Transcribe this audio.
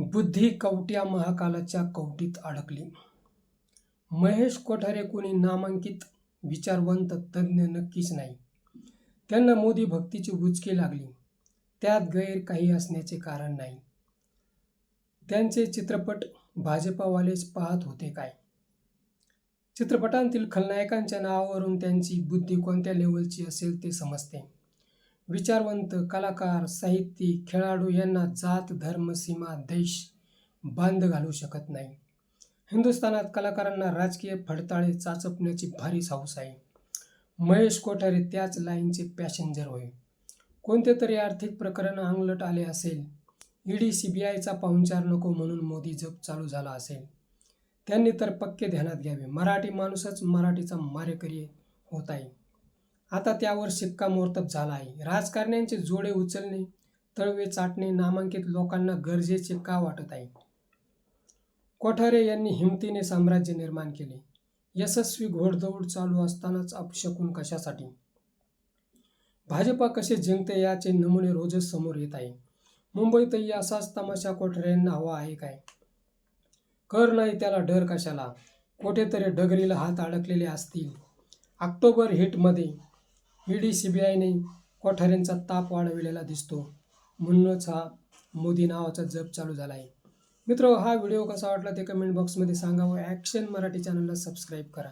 बुद्धी कवट्या महाकालाच्या कवटीत अडकली. महेश कोठारे कोणी नामांकित विचारवंत तज्ज्ञ नक्कीच नाही. त्यांना मोदी भक्तीची उचकी लागली. त्यात गैर काही असण्याचे कारण नाही. त्यांचे चित्रपट भाजपावालेच पाहत होते काय? चित्रपटांतील खलनायकांच्या नावावरून त्यांची बुद्धी कोणत्या लेवलची असेल ते समजते. विचारवंत कलाकार साहित्यिक खेळाडू यांना जात धर्म सीमा देश बांध घालू शकत नाही. हिंदुस्थानात कलाकारांना राजकीय फडताळे चाचपण्याची भारी हौस आहे. महेश कोठारे त्याच लाईनचे पॅसेंजर होय. कोणते तरी आर्थिक प्रकरण अंगलट आले असेल. ईडी सी बी आयचा पाहुणचार नको म्हणून मोदी जप चालू झाला असेल. त्यांनी तर पक्के ध्यानात घ्यावे. मराठी माणूसच मराठीचा मारेकरी होत आहे. आता त्यावर शिक्कामोर्तब झाला आहे. राजकारण्यांचे जोडे उचलणे तळवे चाटणे नामांकित लोकांना गरजेचे का वाटत आहे? कोठारे यांनी हिमतीने साम्राज्य निर्माण केले. यशस्वी घोडदौड चालू असतानाच अपशकून कशासाठी? भाजपा कसे जिंकते याचे नमुने रोजच समोर येत आहे. मुंबईतही असाच तमाशा कोठार्यांना हवा आहे काय? कर नाही त्याला डर कशाला? कुठेतरी डगरीला हात अडकलेले असतील. ऑक्टोबर हिटमध्ये ईडी सी बी आयने कोठाऱ्यांचा ताप वाढविलेला दिसतो. म्हणूनच हा मोदी नावाचा जप चालू झाला आहे मित्र हा व्हिडिओ कसा वाटला ते कमेंट बॉक्समध्ये सांगा व ॲक्शन मराठी चॅनलला सबस्क्राईब करा.